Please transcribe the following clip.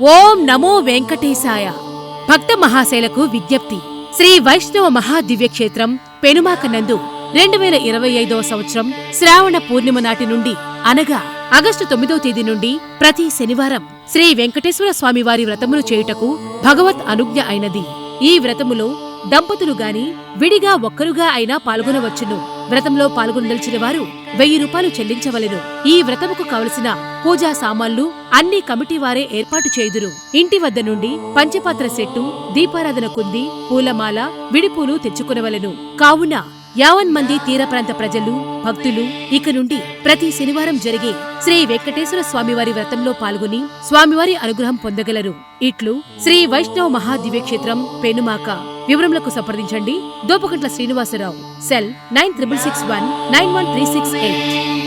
ఓం నమో వెంకటేశాయ. భక్త మహాశైలకు విజ్ఞప్తి. శ్రీ వైష్ణవ మహాదివ్యక్షేత్రం పెనుమాక నందు రెండు వేల ఇరవై ఐదవ సంవత్సరం శ్రావణ పూర్ణిమ నాటి నుండి అనగా ఆగస్టు తొమ్మిదవ తేదీ నుండి ప్రతి శనివారం శ్రీ వెంకటేశ్వర స్వామివారి వ్రతములు చేయుటకు భగవత్ అనుజ్ఞ అయినది. ఈ వ్రతములో దంపతులు గాని విడిగా ఒక్కరుగా అయినా పాల్గొనవచ్చును. వ్రతంలో పాల్గొనదలిచిన వారు వెయ్యి రూపాయలు చెల్లించవలెను. ఈ వ్రతముకు కావలసిన పూజా సామాన్లు అన్ని కమిటీ వారే ఏర్పాటు చేయుదురు. ఇంటి వద్ద నుండి పంచపాత్ర సెట్టు దీపారాధన కుంది పూలమాల విడిపూలు తెచ్చుకునవలెను. కావున యావన్ మంది తీర ప్రాంత ప్రజలు భక్తులు ఇక నుండి ప్రతి శనివారం జరిగే శ్రీ వెంకటేశ్వర స్వామివారి వ్రతంలో పాల్గొని స్వామివారి అనుగ్రహం పొందగలరు. ఇట్లు శ్రీ వైష్ణవ మహాదివ్యక్షేత్రం పెనుమాక. వివరములకు సంప్రదించండి. Dopakantla Srinivasa Rao. Cell nine triple six one nine one three six eight.